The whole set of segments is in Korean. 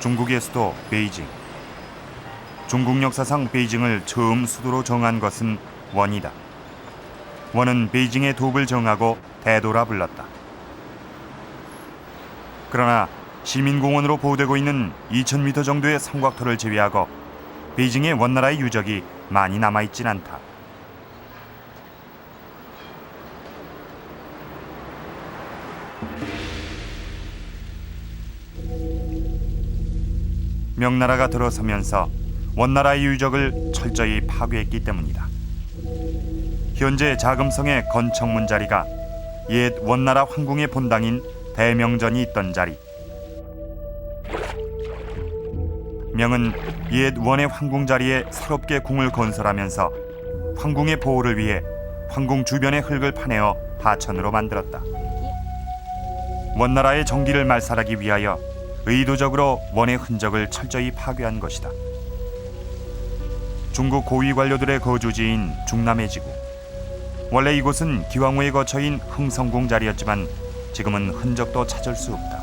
중국의 수도 베이징. 중국 역사상 베이징을 처음 수도로 정한 것은 원이다. 원은 베이징의 도읍을 정하고 대도라 불렀다. 그러나 시민공원으로 보호되고 있는 2,000m 정도의 삼각토를 제외하고 베이징의 원나라의 유적이 많이 남아있진 않다. 명나라가 들어서면서 원나라의 유적을 철저히 파괴했기 때문이다. 현재 자금성의 건청문 자리가 옛 원나라 황궁의 본당인 대명전이 있던 자리. 명은 옛 원의 황궁 자리에 새롭게 궁을 건설하면서 황궁의 보호를 위해 황궁 주변의 흙을 파내어 하천으로 만들었다. 원나라의 정기를 말살하기 위하여 의도적으로 원의 흔적을 철저히 파괴한 것이다. 중국 고위 관료들의 거주지인 중남의 지구. 원래 이곳은 기왕후의 거처인 흥성궁 자리였지만 지금은 흔적도 찾을 수 없다.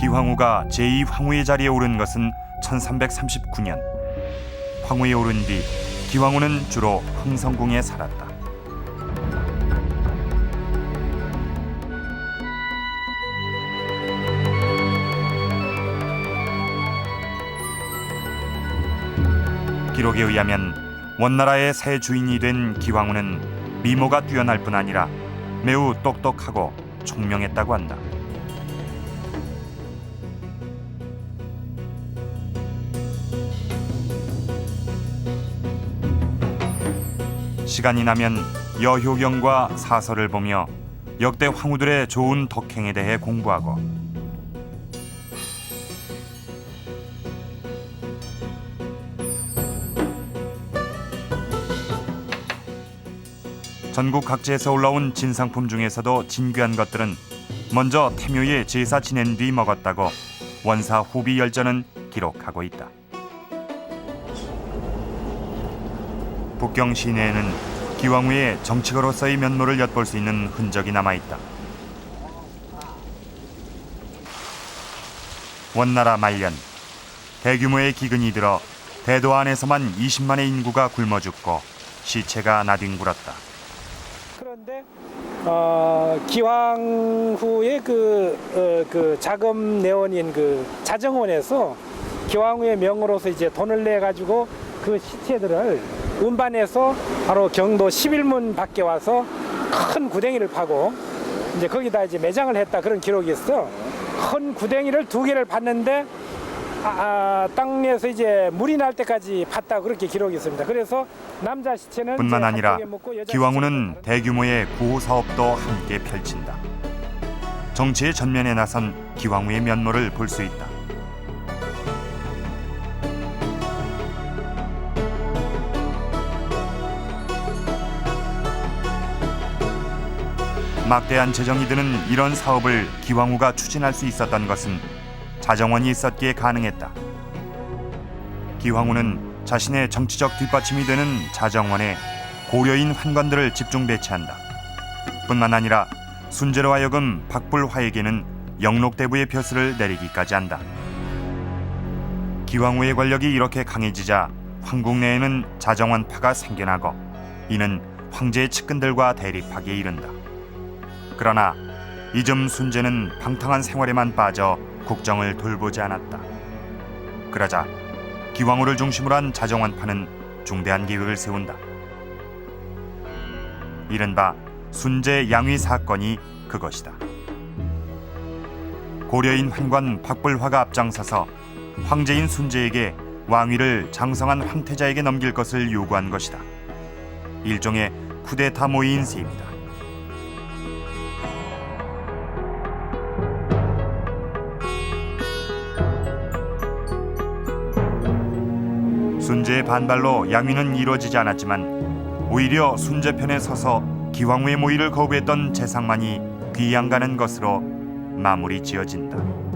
기황후가 제2황후의 자리에 오른 것은 1339년. 황후에 오른 뒤 기황후는 주로 흥성궁에 살았다. 기록에 의하면 원나라의 새 주인이 된 기왕후는 미모가 뛰어날 뿐 아니라 매우 똑똑하고 총명했다고 한다. 시간이 나면 여효경과 사설을 보며 역대 황후들의 좋은 덕행에 대해 공부하고 전국 각지에서 올라온 진상품 중에서도 진귀한 것들은 먼저 태묘에 제사 지낸 뒤 먹었다고 원사 후비 열전은 기록하고 있다. 북경 시내에는 기왕후의 정치가로서의 면모를 엿볼 수 있는 흔적이 남아 있다. 원나라 말년 대규모의 기근이 들어 대도 안에서만 20만의 인구가 굶어 죽고 시체가 나뒹굴었다. 그런데 어, 기왕후의 그, 어, 그 자금 내원인 그 자정원에서 기왕후의 명으로서 이제 돈을 내 가지고 그 시체들을 운반해서 바로 경도 11문 밖에 와서 큰 구덩이를 파고 이제 거기다 이제 매장을 했다 그런 기록이 있어. 큰 구덩이를 두 개를 봤는데 아, 아, 땅에서 이제 물이 날 때까지 봤다 그렇게 기록이 있습니다. 그래서 남자 시체는 뿐만 아니라 기왕후는 대규모의 구호 사업도 함께 펼친다. 정치의 전면에 나선 기왕후의 면모를 볼 수 있다. 막대한 재정이 드는 이런 사업을 기왕후가 추진할 수 있었던 것은 자정원이 있었기에 가능했다. 기왕후는 자신의 정치적 뒷받침이 되는 자정원에 고려인 환관들을 집중 배치한다. 뿐만 아니라 순제로 하여금 박불화에게는 영록대부의 벼슬을 내리기까지 한다. 기왕후의 권력이 이렇게 강해지자 황궁 내에는 자정원파가 생겨나고 이는 황제의 측근들과 대립하기에 이른다. 그러나 이점 순제는 방탕한 생활에만 빠져 국정을 돌보지 않았다. 그러자 기왕후를 중심으로 한 자정원파는 중대한 계획을 세운다. 이른바 순제 양위 사건이 그것이다. 고려인 환관 박불화가 앞장서서 황제인 순제에게 왕위를 장성한 황태자에게 넘길 것을 요구한 것이다. 일종의 쿠데타 모의인 셈이다. 순제의 반발로 양위는 이루어지지 않았지만 오히려 순제 편에 서서 기왕후의 모의를 거부했던 재상만이 귀양가는 것으로 마무리 지어진다.